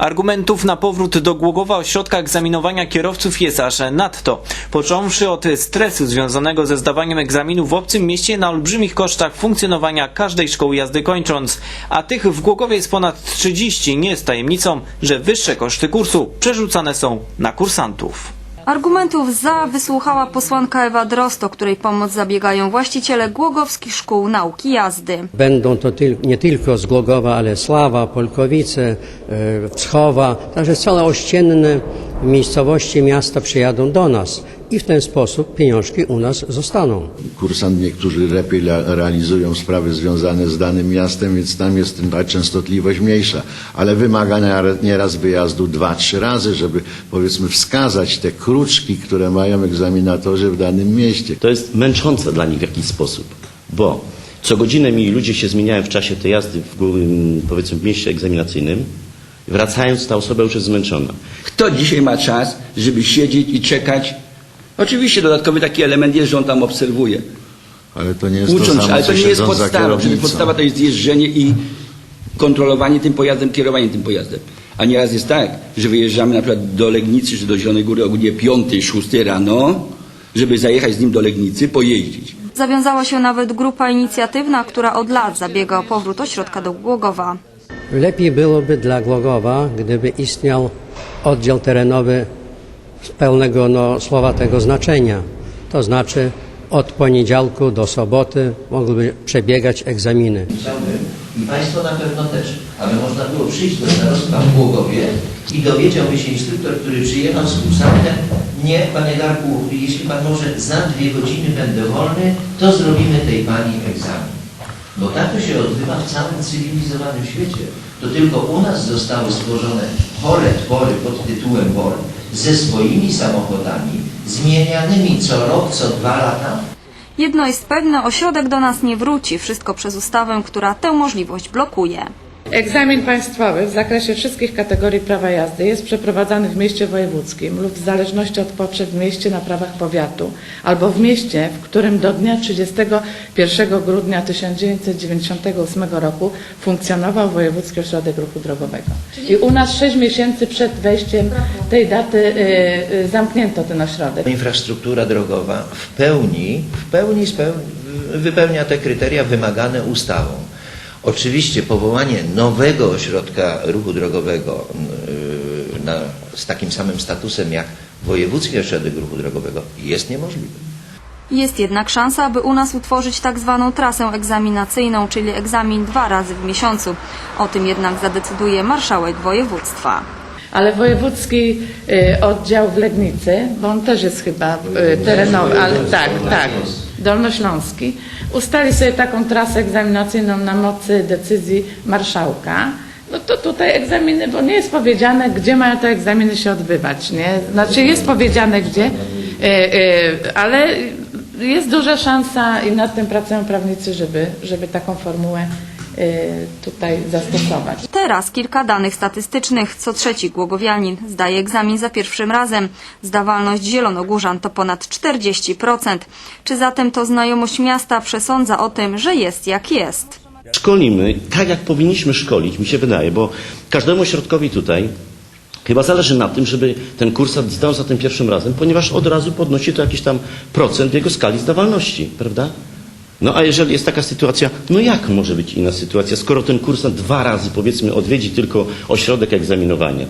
Argumentów na powrót do Głogowa ośrodka egzaminowania kierowców jest aż nadto. Począwszy od stresu związanego ze zdawaniem egzaminu w obcym mieście na olbrzymich kosztach funkcjonowania każdej szkoły jazdy kończąc. A tych w Głogowie jest ponad 30. Nie jest tajemnicą, że wyższe koszty kursu przerzucane są na kursantów. Argumentów za wysłuchała posłanka Ewa Drost, o której pomoc zabiegają właściciele głogowskich szkół nauki jazdy. Będą to tyl, nie tylko z Głogowa, ale Sława, Polkowice, e, Wschowa, także całe ościenne miejscowości miasta przyjadą do nas i w ten sposób pieniążki u nas zostaną. Kursant niektórzy lepiej realizują sprawy związane z danym miastem, więc tam jest ta częstotliwość mniejsza, ale wymaga nieraz wyjazdu dwa, trzy razy, żeby powiedzmy wskazać te kruczki, które mają egzaminatorzy w danym mieście. To jest męczące dla nich w jakiś sposób, bo co godzinę mi ludzie się zmieniają w czasie tej jazdy w, powiedzmy w mieście egzaminacyjnym. Wracając, ta osoba już jest zmęczona. Kto dzisiaj ma czas, żeby siedzieć i czekać? Oczywiście dodatkowy taki element jest, że on tam obserwuje. Ale to nie jest to Ucząc, samo, ale to co nie jest siedząc za podstawa. Czyli kierownicą. podstawa to jest jeżdżenie i kontrolowanie tym pojazdem, kierowanie tym pojazdem. A nieraz jest tak, że wyjeżdżamy na przykład do Legnicy czy do Zielonej Góry o godzinie 5, 6 rano, żeby zajechać z nim do Legnicy, pojeździć. Zawiązała się nawet grupa inicjatywna, która od lat zabiega o powrót ośrodka do Głogowa. Lepiej byłoby dla Głogowa, gdyby istniał oddział terenowy pełnego no, słowa tego znaczenia. To znaczy od poniedziałku do soboty mogłyby przebiegać egzaminy. I Państwo na pewno też, aby można było przyjść do starostwa w Głogowie i dowiedziałby się instruktor, który przyjechał z kursantem, nie, Panie Darku, jeśli Pan może za dwie godziny będę wolny, to zrobimy tej Pani egzamin. Bo tak to się odbywa w całym cywilizowanym świecie. To tylko u nas zostały stworzone chore twory pod tytułem WOR ze swoimi samochodami, zmienianymi co rok, co dwa lata, Jedno jest pewne, ośrodek do nas nie wróci, wszystko przez ustawę, która tę możliwość blokuje. Egzamin państwowy w zakresie wszystkich kategorii prawa jazdy jest przeprowadzany w mieście wojewódzkim lub w zależności od potrzeb w mieście na prawach powiatu albo w mieście, w którym do dnia 31 grudnia 1998 roku funkcjonował Wojewódzki Ośrodek Ruchu Drogowego. I u nas 6 miesięcy przed wejściem tej daty y, y, zamknięto ten ośrodek. infrastruktura drogowa w pełni, w pełni speł- wypełnia te kryteria wymagane ustawą. Oczywiście powołanie nowego ośrodka ruchu drogowego yy, na, z takim samym statusem jak Wojewódzki Ośrodek Ruchu Drogowego jest niemożliwe. Jest jednak szansa, aby u nas utworzyć tak zwaną trasę egzaminacyjną, czyli egzamin dwa razy w miesiącu. O tym jednak zadecyduje marszałek województwa. Ale wojewódzki y, oddział w Legnicy, bo on też jest chyba y, terenowy, ale tak, tak, dolnośląski, ustali sobie taką trasę egzaminacyjną na mocy decyzji marszałka. No to tutaj egzaminy, bo nie jest powiedziane, gdzie mają te egzaminy się odbywać, nie? Znaczy jest powiedziane gdzie, y, y, ale jest duża szansa i nad tym pracują prawnicy, żeby, żeby taką formułę tutaj zastosować. Teraz kilka danych statystycznych. Co trzeci głogowianin zdaje egzamin za pierwszym razem. Zdawalność zielonogórzan to ponad 40%. Czy zatem to znajomość miasta przesądza o tym, że jest jak jest? Szkolimy tak, jak powinniśmy szkolić, mi się wydaje, bo każdemu ośrodkowi tutaj chyba zależy na tym, żeby ten kursant zdał za tym pierwszym razem, ponieważ od razu podnosi to jakiś tam procent jego skali zdawalności, prawda? No a jeżeli jest taka sytuacja, no jak może być inna sytuacja, skoro ten kursant dwa razy powiedzmy odwiedzi tylko ośrodek egzaminowania?